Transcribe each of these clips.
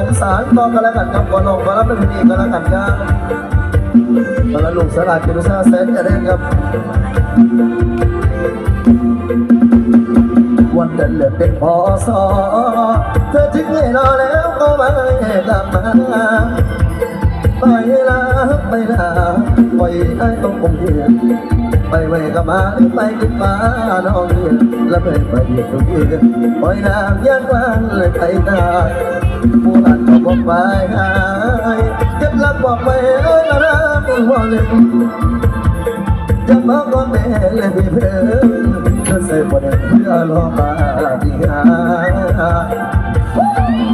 เบอร์เด่นกับผมสารต่อกันแล้วกันครับก่อนลงมารับเป็นดีกันแล้วกันครับตอนลุงสลาดกิรุซาเซนจะเล่นครับวันเดินเลือเป็นพอสอเธอทิ้งให้รอแล้วก็ไม่กลับมาไปลาไปลาปล่อยให้ต้องคงเดีย ไปไว้กับมาหรือไปกินฟ้าน้องเดียแล้วไปไปเดียทุกเดือนปล่อยน้ำยันว้างเลยไปตาผู้อันก็บอกไปหายเจ็บลักบอกไปเอ้ยละรักหัวเล่นจะมาก็แม่เลยเพื่อนจะใส่ปเด็นเพื่อรอมาดีงาสาวไปบ้านเป็นเมื่อไปห้องตาบ้านก็บ่เห็นมาหนามาอายบ่ไปไปจอดลงตรงตอนะได้อา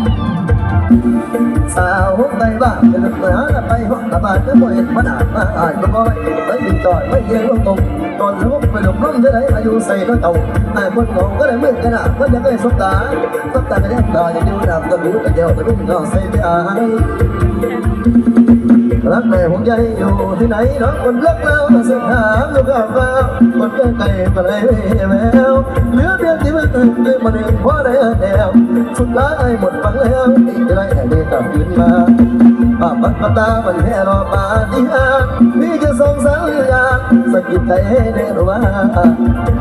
ยุใส่ก็เต่าไอ้คนงงก็ได้มือกันอะก็ยังไม่สบตาสบตาไม่ได้ตาอย่างเดียวนับตะลุตะเดียวตะลุ่มก็ใส่ไปอาย รักแม่ห่วงใยอยู่ที่ไหนน้องคนรักแล้วเส้นทาลูกกับเราคนเดินไกลก็เลยแววเหลือเพียงที่มันตื่นตื่นมาเดินเพราะได้แนวสุดท้ายหมดฟังแล้วอีกไรแห่งนี้กลับคืนมาปาปักตามันแค่รอปาฏิหาริย์มีแค่สองสัญญาณสะกิดใจให้ได้รู้ว่า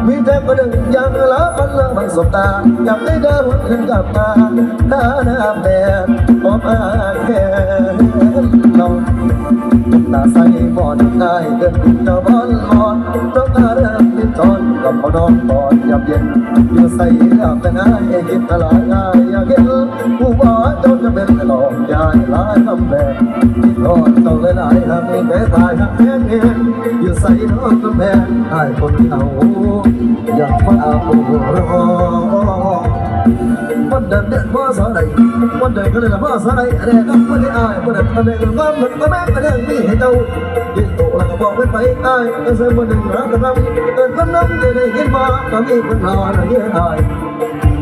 มีแต่คนหนึ่งยังละมันละมันสบตาอยากได้เดินขึ้นกลับมาหน้าหน้าแบบพอมาแค่ ตาใส่บอดได้เดินเจ้าบอลบอลต้องการเริ่มเป็นจอนกับพอนอนบอดยับเย็นอยู่ใส่ยับแต่นายกินตลอดง่ายอยากเห็นผู้บอดจนจะเป็นตลอดยายลายคำแบบที่ทอดต้องเลยหลายทำให้แม่ตายทั้งแม่เองอยู่ใส่นองกำแพงได้คนเอาอยากมาเอา วันเดินเดินพ่อสอนไหนวันเดินก็เลยละพ่อสอนไหนอะไรก็ไม่ได้อายวันเดินวันเดินก็มันก็แม่ก็เรื่องนี้ให้เจ้ายิงโตแล้วก็บอกไปไปอายก็เสมอหนึ่งรักกันรับเดินกันน้ำจะได้เห็นว่าก็มีคนรอหน่อยอาย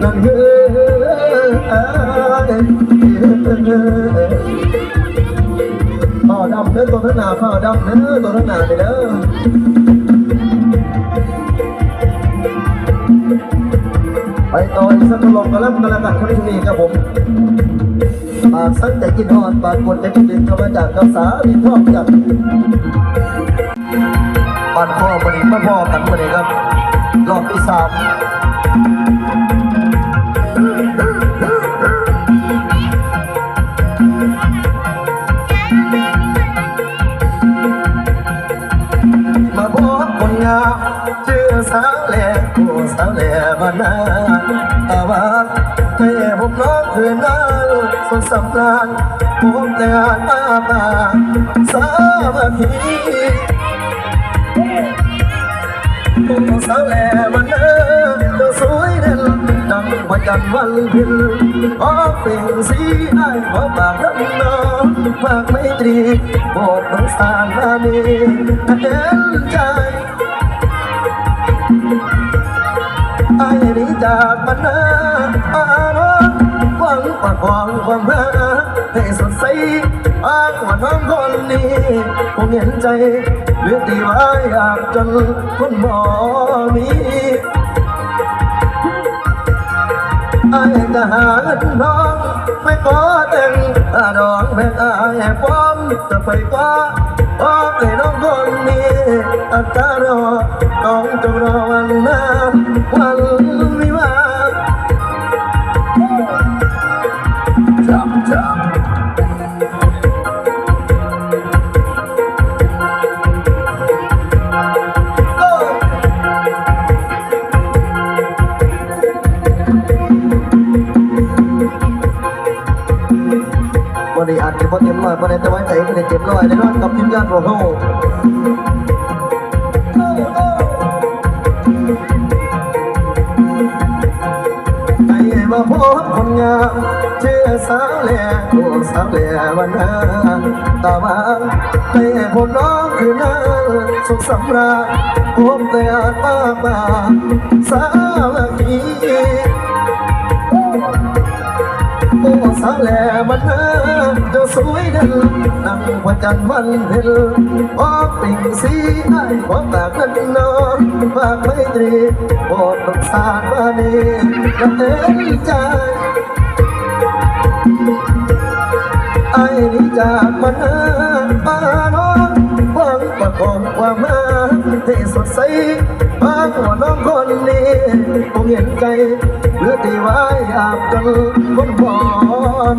นั่นคืออายพ่อดำเด้อตัวทั้งหน้าพ่อดำเด้อตัวทั้งหน้าเด้อ ไปต่ออีกสักลองกระลำกระกันคนที่นี่ครับผมปากสั้นแต่กินหอดปากกดแต่กินดินเข้ามาจากกระสาดินทอบจากบ้านพ่อมาดีมาพ่อกันมาดีครับรอบที่สาม ล่บ้านาตาบ้านให้ผมน้องคืนนั้นสดสำราญผมแต่ตาตาสามัคคีผู้สาวแล่มันเออสวยเด่นดังวันจันทร์วันเพ็ญขอเป็นสีได้ขอปากน้ำน้องฝากไม่ตรีโปรดสงสารมานีเห็นใจ ไอ้นี้จากมันออาน้องหวังปากหวังความหาให้สดใสอากว่าน้องคนนี้คงเห็นใจเลือดดีไว้อยากจนคนบ่มีไอ้ทหารน้องไม่ขอแต่งอาดองแม่อายป้อมจะไปกว่าป้อมให้น้องคนนี้อัตรารอ วันนี้อาจจะพอเต็มร้อยพอได้แต่ไว้ใจก็ได้เต็มร้อยแน่นอนกับทีมงานของเขาไอ้มาพบคนงามเชื่อสาวแหล่โอ้สาวแหล่วันนาตาบางให้ผมน้องคืนนั้นสุขสำราญผมแต่ตาบาสามัคคี โอ้สาแหล่มันเออจ้าสวยเด่นนั่งพระจันทร์วันเพ็ญพอปิ่งสีได้ขอฝากกันนอนฝากไม่ตรีโปรดสงสารมานีกระเต็นใจไอ้นี่จากมานานมาน้องหวังประคองความมา ให้สดใสบางว่าน้องคนนี้คงเห็นใจหรือตีไว้อากจนคนบ่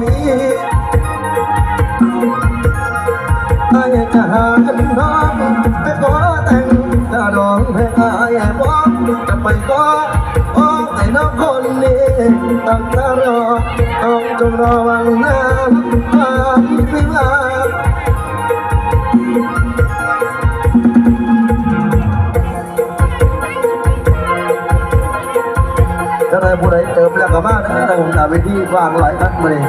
มีไอ้จะหาเงินน้องไปขอแต่งถ้าน้องให้อายบอกจะไปก็ขอให้น้องคนนี้ตั้งตารอต้องจงรอวันนั้นความวิวาห์ถ้า ได้แต่ผมจะไปที่วางหลายครั้งมาเลย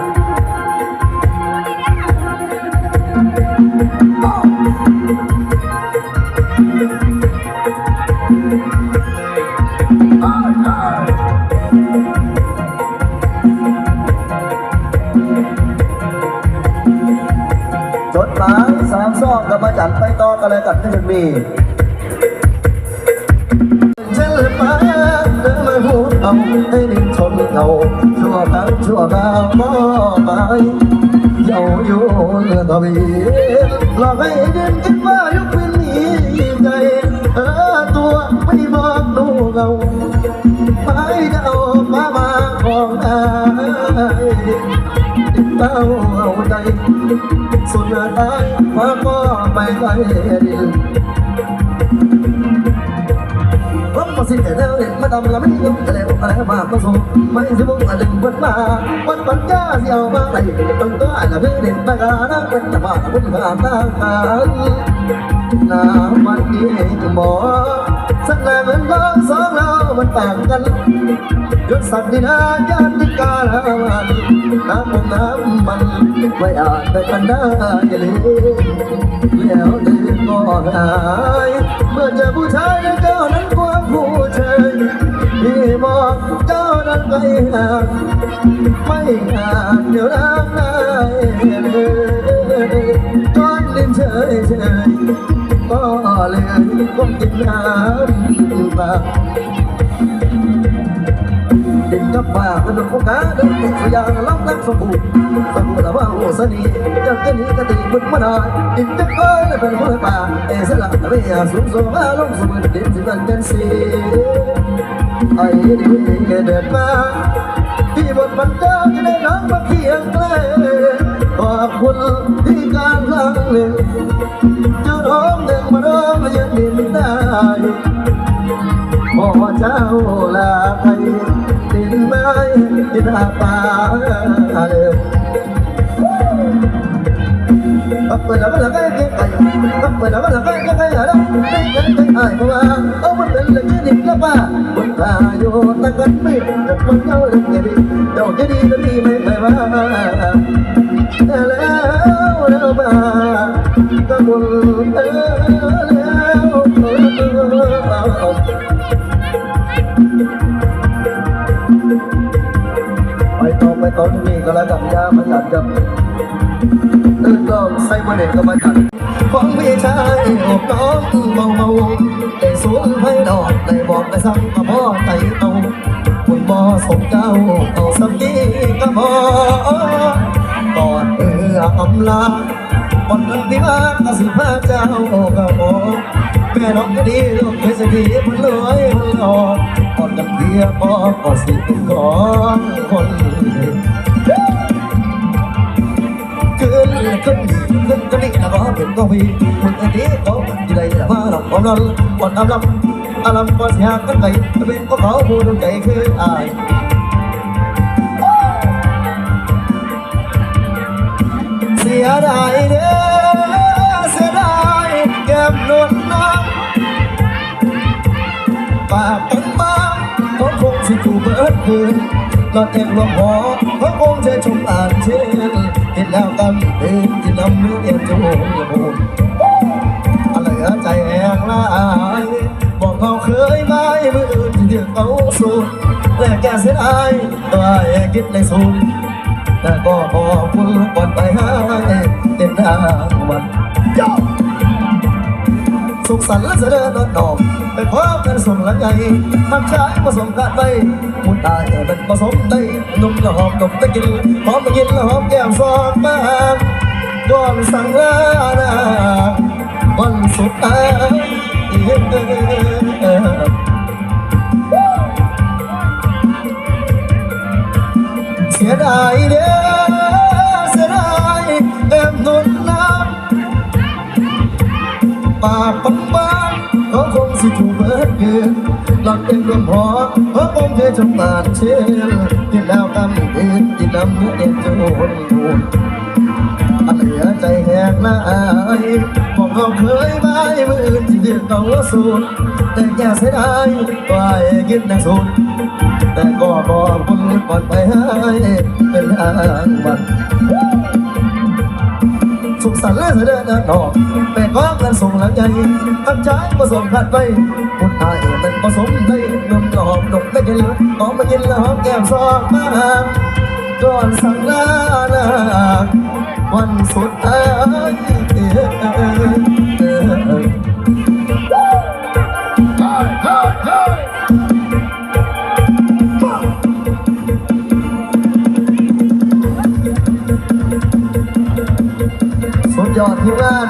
จดหมายสามซอกกับมาจัดไปต่อกันเลยกันที่จะมี ชั่วครั้งชั่วคราวก็ไปเย้าอยู่เรือตะวีหลอกให้ดินคิดว่ายุคเป็นนี้ใจเออตัวไม่บอกดูเงาไม่จะเอาฟ้ามาของอายเต้าเอาใจสุดท้ายฟ้าก็ไม่ไกลดิน มาสิแต่เด็กมาดำละไม่ยอมจะแล้วอะไรมาผสมไม่สิบุกอะไรวันมาวันปัญญาเสียวมาไหนต้องก็อาจจะเด็กตากานะเป็นแต่ว่าบุญมาตากันน้ำมันดีหมอสักแรงเงินบ้างสองเรามันต่างกันยศศักดินาญาติกาลมันน้ำมันน้ำมัน ไม่อาจไปกันได้อย่าลืมแล้วลืมก็หายเมื่อเจอผู้ชายเจ้านั้นกลัวผู้ชายพี่บอกเจ้านั้นไปห่างไม่อาจเดี๋ยวน้ำได้เลยก้อนลิ้นเฉยเฉยก็เลยก้มกินน้ำตา ดินกับป่าเป็นโอกาเดินติดสยามล้ำนักสมบูรณ์สมบูรณ์ว่าโอสนีจะจะหนีก็ตีบุญมาหน่อยดินจะก้อยและเป็นคนป่าเอสลักเรียสูงส่งมาลงสมุนดินสิมันเป็นสีไอ้ดิเดินมาที่บนบันเจ้าที่ได้น้องมาเคียงใกล้ขอบคุณที่การครั้งหนึ่งเจ้าน้องหนึ่งมาร้องมาเยืนดินได้พ่อเจ้าลาไปดิ นไม้ดินอาปาเลยอัปเปิดอัปเปิดละกันยังไงอัปเปิดอัปเปิดละกันยังไงฮะเราไม่กันไม่อายเพราะว่าเอามันเป็นเรื่องที่ดิบละป่าบนตาอยู่ตะกันไม่จะมันเจ้าเรื่องดีเจ้าจะดีจะดีไม่เคยว่าแล้วแล้วมาก็บุญแล้วไปต่ อไปต่อที่นี่ก็แล้วกันยามาจัดกับตื่นก็ใส่มาเด็กก็มาจัดของพี่ชายอบน้องเมาเมาได้สูงไฟดอกได้บอกได้สั่งมาพ่อไตเตาคุณบ่สมเจ้าเอาสักทีก็พอก่อดเอออำลาบนกันที่บ้านก็สิพาเจ้าก็บอก แม่น้องก็ดีลูกเคยสักทีมันรวยมันหลอกกอดกันเพียบอกก็สิเป็นของคนขึ้นขึ้นขึ้นก็นี่นะก็เป็นก็วีคนอันนี้ก็ที่ใดนะว่าเราความรันก่อดอำลำอำลำก็เสียกันไปเป็นก็เขาผู้ดวงใจคืออายเสียดายเด้อ มนวลน้ำปากกันบ้างเขาคงสิถูกเบิดคืนนอนเองรวมหอเขาคงจะชมอ่านเช่นเห็นแล้วกันเดินที่นำมือเอ็นจมูกอย่าพูดอะไรใจแห้งลายบอกเขาเคยไม่มืออื่นที่เดือดเขาสูดและแกเสียดายตัวเองคิดในสูดแต่ก็ขอบคุณก่อนไปให้เต็มทางวันยาว สุขสันต์และเสด็จนอนนอมไปพร้อมกันส่งหลังใจทำชายผสมกันไปมุนตายมันผสมได้นุ่มละหอมนมตะกินหอมตะกินละหอมแก้มซอนมากก่อนสั่งลานาวันสุดท้ายเสียดายเด้อ ปากปังปังเขาคงสิถูกเบิดเกินหลักเป็นรวมหอเพราะผมเคยจำบาดเชื่อกินแล้วกำเอ็นกินน้ำเนื้อเอ็นจนหุ่นหุ่นอันเหลือใจแหกหน้าอายบอกเขาเคยไม่มืออื่นที่เรียกเขาว่าสูนแต่แก่เสียดายก็ไอ้กินแต่สูนแต่ก็บอกคุณก่อนไปให้เป็นทางบัน สุขสันต์และเสด็จเดินออกแม่ก้องกันส่งหลังใหญ่ตั้งใจผสมขัดไปพุทธายมันผสมได้นมหอมนมได้กินหอมมากินแล้วหอมแก้มซอกมาก่อนสั่งลาลาวันสุดท้าย อดที่งาน